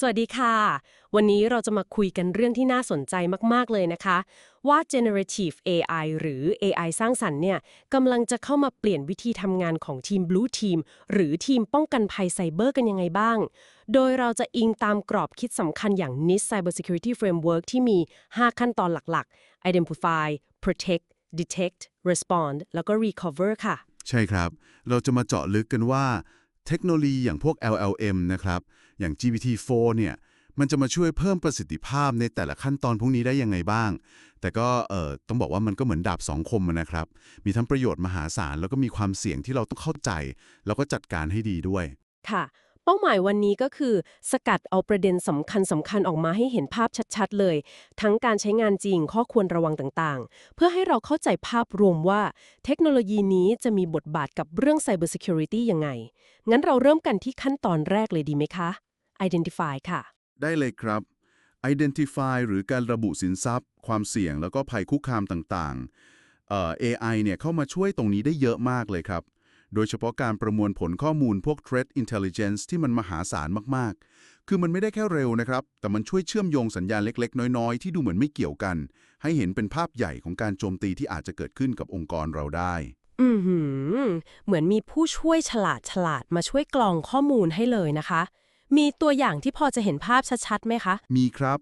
สวัสดีค่ะ วันนี้เราจะมาคุยกันเรื่องที่น่าสนใจมาก ๆ เลยนะคะ ว่า generative AI หรือ AI สร้างสรรค์เนี่ยกำลังจะเข้ามาเปลี่ยนวิธีทำงานของทีม Blue Team หรือทีมป้องกันภัยไซเบอร์กันยังไงบ้าง โดยเราจะอิงตามกรอบคิดสำคัญอย่าง NIST Cybersecurity Framework ที่มี 5 ขั้นตอนหลักๆ Identify Protect Detect Respond แล้วก็ Recover ค่ะ ใช่ครับ เราจะมาเจาะลึกกันว่า เทคโนโลยีอย่างพวก LLM นะครับ อย่าง GPT-4 เนี่ย มันจะมาช่วยเพิ่มประสิทธิภาพในแต่ละขั้นตอนพวกนี้ได้ยังไงบ้าง แต่ก็เอ่อต้องบอกว่ามันก็เหมือนดาบสองคมนะครับ มีทั้งประโยชน์มหาศาล แล้วก็มีความเสี่ยงที่เราต้องเข้าใจ แล้วก็จัดการให้ดีด้วย ค่ะ เป้าหมายวันนี้ก็คือ สกัดเอาประเด็นสำคัญสำคัญออกมาให้เห็นภาพชัดๆ เลย ทั้งการใช้งานจริงข้อควรระวังต่างๆ เพื่อให้เราเข้าใจภาพรวมว่า เทคโนโลยีนี้จะมีบทบาทกับเรื่อง Cyber Security ยังไง งั้นเราเริ่มกันที่ขั้นตอนแรกเลยดีไหมคะ Identify ค่ะ ได้เลยครับ Identify หรือการระบุสินทรัพย์ ความเสี่ยงแล้วก็ภัยคุกคามต่างๆเอ่อ AI เนี่ยเข้ามาช่วยตรงนี้ได้เยอะมากเลยครับ โดยเฉพาะการประมวลผลข้อมูลพวก Threat Intelligence ที่มันมหาศาลมาก ๆ คือมันไม่ได้แค่เร็วนะครับ แต่มันช่วยเชื่อมโยงสัญญาณเล็ก ๆ น้อย ๆ ที่ดูเหมือนไม่เกี่ยวกัน ให้เห็นเป็นภาพใหญ่ของการโจมตีที่อาจจะเกิดขึ้นกับองค์กรเราได้ อือหือเหมือนมีผู้ช่วยฉลาดฉลาดมาช่วยกรองข้อมูลให้เลยนะคะ มีตัวอย่างที่พอจะเห็นภาพชัดๆไหมคะ มีครับ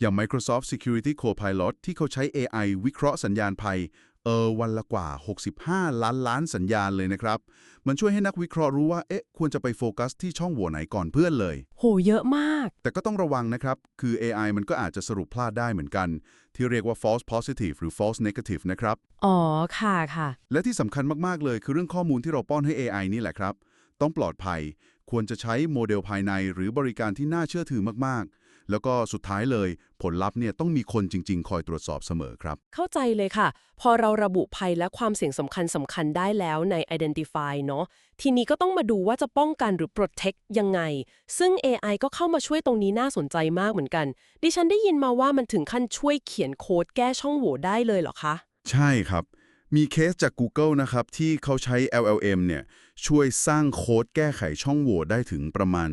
อย่าง Microsoft Security Copilot ที่เขาใช้ AI วิเคราะห์สัญญาณภัย เออวันละกว่า 65 ล้านล้านสัญญาณเลยนะครับ มันช่วยให้นักวิเคราะห์รู้ว่า เอ๊ะ ควรจะไปโฟกัสที่ช่องโหว่ไหนก่อนเพื่อนเลย โห เยอะมาก แต่ก็ต้องระวังนะครับ คือ AI มันก็อาจจะสรุปพลาดได้เหมือนกัน ที่เรียกว่า false positive หรือ false negative นะครับ อ๋อ ค่ะค่ะ และที่สำคัญมากๆเลย คือเรื่องข้อมูลที่เราป้อนให้ AI นี่แหละครับ ต้องปลอดภัย ควรจะใช้โมเดลภายใน หรือบริการที่น่าเชื่อถือมากๆ แล้วก็สุดท้ายเลยผลลัพธ์เนี่ยต้องมีคนจริง ๆ คอยตรวจสอบเสมอครับ เข้าใจเลยค่ะ พอเราระบุภัยและความเสี่ยงสำคัญสำคัญได้แล้วใน Identify เนาะทีนี้ก็ต้องมาดูว่าจะป้องกันหรือ protect ยังไง ซึ่ง AI ก็เข้ามาช่วยตรงนี้น่าสนใจมากเหมือนกัน ดิฉันได้ยินมาว่ามันถึงขั้นช่วยเขียนโค้ดแก้ช่องโหว่ได้เลยเหรอคะ ใช่ครับมีเคสจาก Google นะครับ ที่เขาใช้ LLM เนี่ยช่วยสร้างโค้ดแก้ไขช่องโหว่ได้ถึงประมาณ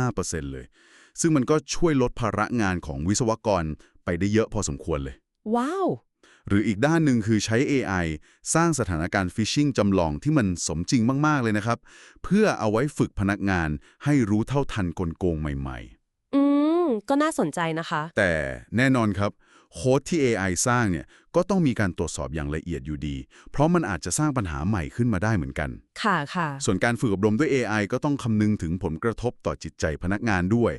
15%เลย ซึ่งมันก็ช่วยลดภาระงานของวิศวกรไปได้เยอะพอสมควรเลย ว้าว หรืออีกด้านหนึ่งคือใช้ AI สร้างสถานการณ์ฟิชชิงจำลองที่มันสมจริงมาก ๆ เลยนะครับ เพื่อเอาไว้ฝึกพนักงานให้รู้เท่าทันกลโกงใหม่อืม ก็น่าสนใจนะคะๆแต่แน่นอนครับ โค้ดที่ AI สร้างเนี่ยก็ต้องมีการตรวจสอบอย่างละเอียดอยู่ดี เพราะมันอาจจะสร้างปัญหาใหม่ขึ้นมาได้เหมือนกัน ค่ะค่ะ ส่วนการฝึกอบรมด้วย AI ก็ต้องคำนึงถึงผลกระทบต่อจิตใจพนักงานด้วย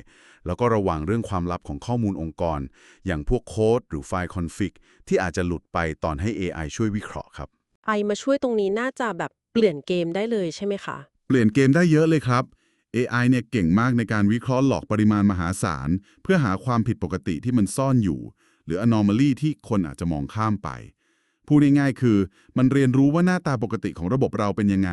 แล้วก็ระวังเรื่องความลับของข้อมูลองค์กร อย่างพวกโค้ดหรือไฟล์คอนฟิกที่อาจจะหลุดไปตอนให้ AI ช่วยวิเคราะห์ครับไอมาช่วยตรงนี้น่าจะแบบเปลี่ยนเกมได้เลยใช่ไหมคะ เปลี่ยนเกมได้เยอะเลยครับ AI เนี่ยเก่งมากในการวิเคราะห์หลอกปริมาณมหาศาล เพื่อหาความผิดปกติที่มันซ่อนอยู่ หรือ anomaly ที่คนอาจจะมองข้ามไป พูดง่ายๆคือ มันเรียนรู้ว่าหน้าตาปกติของระบบเราเป็นยังไง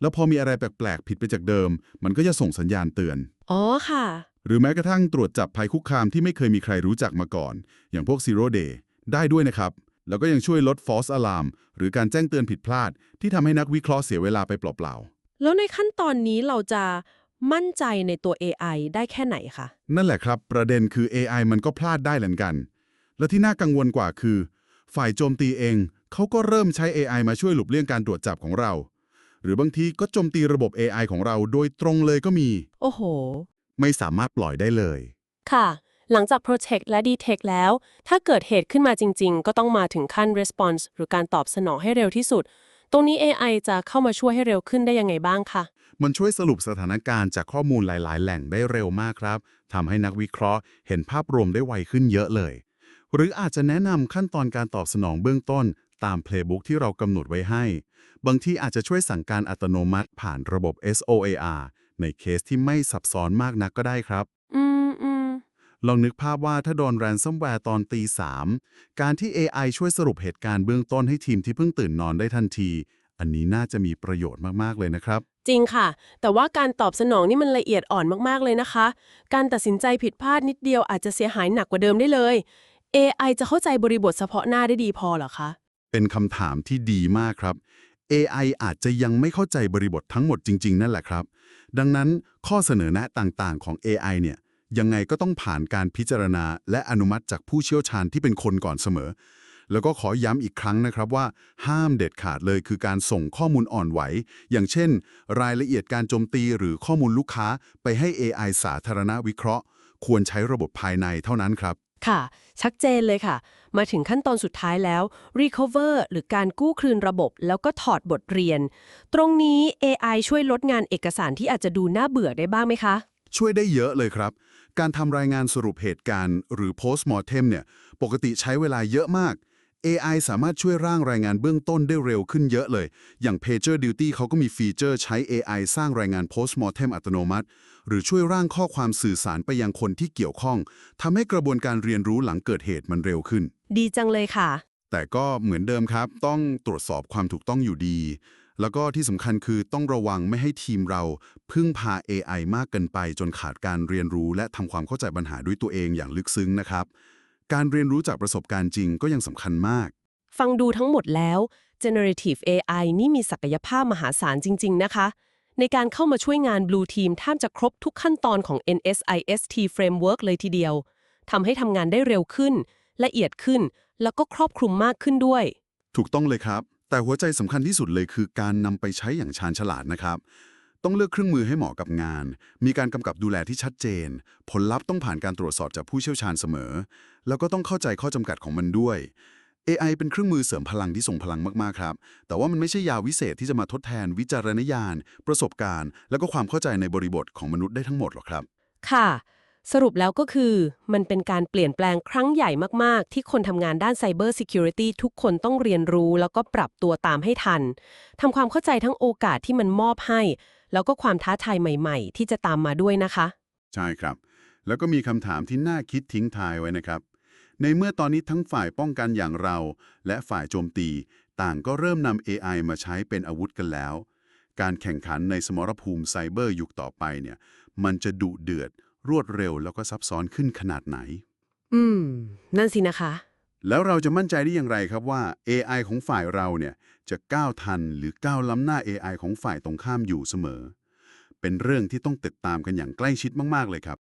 แล้วพอมีอะไรแปลกๆ ผิดไปจากเดิม มันก็จะส่งสัญญาณเตือน อ๋อค่ะ หรือแม้กระทั่งตรวจจับภัยคุกคามที่ไม่เคยมีใครรู้จักมาก่อน อย่างพวก Zero Day ได้ด้วยนะครับ แล้วก็ยังช่วยลด false alarm หรือการแจ้งเตือนผิดพลาด ที่ทำให้นักวิเคราะห์เสียเวลาไปเปล่าๆ แล้วในขั้นตอนนี้เราจะมั่นใจในตัว AI ได้แค่ไหนคะ นั่นแหละครับ ประเด็นคือ AI มันก็พลาดได้เหมือนกัน และที่น่ากังวลกว่าคือ ฝ่ายโจมตีเองเขาก็เริ่มใช้ AI มาช่วยหลบเลี่ยงการตรวจจับของเรา หรือบางทีก็โจมตีระบบ AI ของเราโดยตรงเลยก็มี โอ้โห ไม่สามารถปล่อยได้เลย ค่ะ หลังจาก Protect และ Detect แล้ว ถ้าเกิดเหตุขึ้นมาจริง ๆ ก็ต้องมาถึงขั้น Response หรือการตอบสนองให้เร็วที่สุด ตรงนี้ AI จะเข้ามาช่วยให้เร็วขึ้นได้ยังไงบ้างคะมันช่วยสรุปสถานการณ์จากข้อมูลหลาย ๆ แหล่งได้เร็วมากครับทำให้นักวิเคราะห์เห็นภาพรวมได้ไวขึ้นเยอะเลย หรืออาจจะแนะนำขั้นตอนการตอบสนองเบื้องต้น ตามเพลย์บุ๊กที่เรากำหนดไว้ให้ บางทีอาจจะช่วยสั่งการอัตโนมัติผ่านระบบ SOAR ในเคสที่ไม่ซับซ้อนมากนักก็ได้ครับ อืมอืมลองนึกภาพว่าถ้าโดนแรนซัมแวร์ตอนตีสามการที่ AI ช่วยสรุปเหตุการณ์เบื้องต้นให้ทีมที่เพิ่งตื่นนอนได้ทันที อันนี้น่าจะมีประโยชน์มาก ๆ เลยนะครับ จริงค่ะ แต่ว่าการตอบสนองนี่มันละเอียดอ่อนมากๆเลยนะคะ การตัดสินใจผิดพลาดนิดเดียวอาจจะเสียหายหนักกว่าเดิมได้เลย AI จะเข้าใจบริบทเฉพาะหน้าได้ดีพอเหรอคะ เป็นคำถามที่ดีมากครับ AI อาจจะยังไม่เข้าใจบริบททั้งหมดจริง ๆ นั่นแหละครับ ดังนั้นข้อเสนอแนะต่างๆ ของ AI เนี่ยยังไงก็ต้องผ่านการพิจารณา และอนุมัติจากผู้เชี่ยวชาญที่เป็นคนก่อนเสมอ แล้วก็ขอย้ำอีกครั้งนะครับว่า ห้ามเด็ดขาดเลยคือการส่งข้อมูลอ่อนไหว อย่างเช่น รายละเอียดการโจมตีหรือข้อมูลลูกค้า ไปให้ AI สาธารณวิเคราะห์ ควรใช้ระบบภายในเท่านั้นครับ ค่ะ ชัดเจนเลยค่ะ มาถึงขั้นตอนสุดท้ายแล้ว recover หรือการกู้คืนระบบ แล้วก็ถอดบทเรียน ตรงนี้ AI ช่วยลดงานเอกสารที่อาจจะดูน่าเบื่อได้บ้างไหมคะ ช่วยได้เยอะเลยครับ การทำรายงานสรุปเหตุการณ์ หรือ post mortem เนี่ย ปกติใช้เวลาเยอะมาก AI สามารถช่วยร่างรายงานเบื้องต้นได้เร็วขึ้นเยอะเลย อย่าง Pager Duty เขาก็มีฟีเจอร์ใช้ AI สร้างรายงาน post mortem อัตโนมัติ หรือช่วยร่างข้อความสื่อสารไปยังคนที่เกี่ยวข้อง ทำให้กระบวนการเรียนรู้หลังเกิดเหตุมันเร็วขึ้น ดีจังเลยค่ะ แต่ก็เหมือนเดิมครับ ต้องตรวจสอบความถูกต้องอยู่ดี แล้วก็ที่สำคัญคือต้องระวังไม่ให้ทีมเรา พึ่งพา AI มากเกินไปจนขาดการเรียนรู้ และทำความเข้าใจปัญหาด้วยตัวเองอย่างลึกซึ้งนะครับ การเรียนรู้จากประสบการณ์จริงก็ยังสำคัญมาก ฟังดูทั้งหมดแล้ว generative AI นี่มีศักยภาพมหาศาลจริง ๆ นะคะ ในการเข้ามาช่วยงาน Blue Team แทบจะครบทุกขั้นตอนของ NSIST Framework เลยทีเดียวทำให้ทำงานได้เร็วขึ้น ละเอียดขึ้น แล้วก็ครอบคลุมมากขึ้นด้วย ถูกต้องเลยครับ แต่หัวใจสำคัญที่สุดเลยคือการนำไปใช้อย่างชาญฉลาดนะครับ ต้องเลือกเครื่องมือให้เหมาะกับงาน มีการกำกับดูแลที่ชัดเจน ผลลัพธ์ต้องผ่านการตรวจสอบจากผู้เชี่ยวชาญเสมอ แล้วก็ต้องเข้าใจข้อจำกัดของมันด้วย AI เป็นเครื่องมือเสริมพลังที่ส่งพลังมากๆครับ แต่ว่ามันไม่ใช่ยาวิเศษที่จะมาทดแทนวิจารณญาณ ประสบการณ์ แล้วก็ความเข้าใจในบริบทของมนุษย์ได้ทั้งหมดหรอกครับ ค่ะ สรุปแล้วก็คือ มันเป็นการเปลี่ยนแปลงครั้งใหญ่มาก ๆ ที่คนทำงานด้าน Cyber Security ทุกคนต้องเรียนรู้แล้วก็ปรับตัวตามให้ทันทำความเข้าใจทั้งโอกาสที่มันมอบให้ แล้วก็ความท้าทายใหม่ ๆ ที่จะตามมาด้วยนะคะ ใช่ครับ แล้วก็มีคำถามที่น่าคิดทิ้งทายไว้นะครับ ในเมื่อตอนนี้ทั้งฝ่ายป้องกันอย่างเรา และฝ่ายโจมตี ต่างก็เริ่มนำ AI มาใช้เป็นอาวุธกันแล้ว การแข่งขันในสมรภูมิไซเบอร์ยุคต่อไปเนี่ย มันจะดุเดือด รวดเร็วแล้วก็ซับซ้อนขึ้นขนาดไหน อืม นั่นสินะคะ แล้วเราจะมั่นใจได้อย่างไรครับว่า AI ของฝ่ายเราเนี่ยจะก้าวทันหรือก้าวล้ำหน้า AI ของฝ่ายตรงข้ามอยู่เสมอ เป็นเรื่องที่ต้องติดตามกันอย่างใกล้ชิดมากๆเลยครับ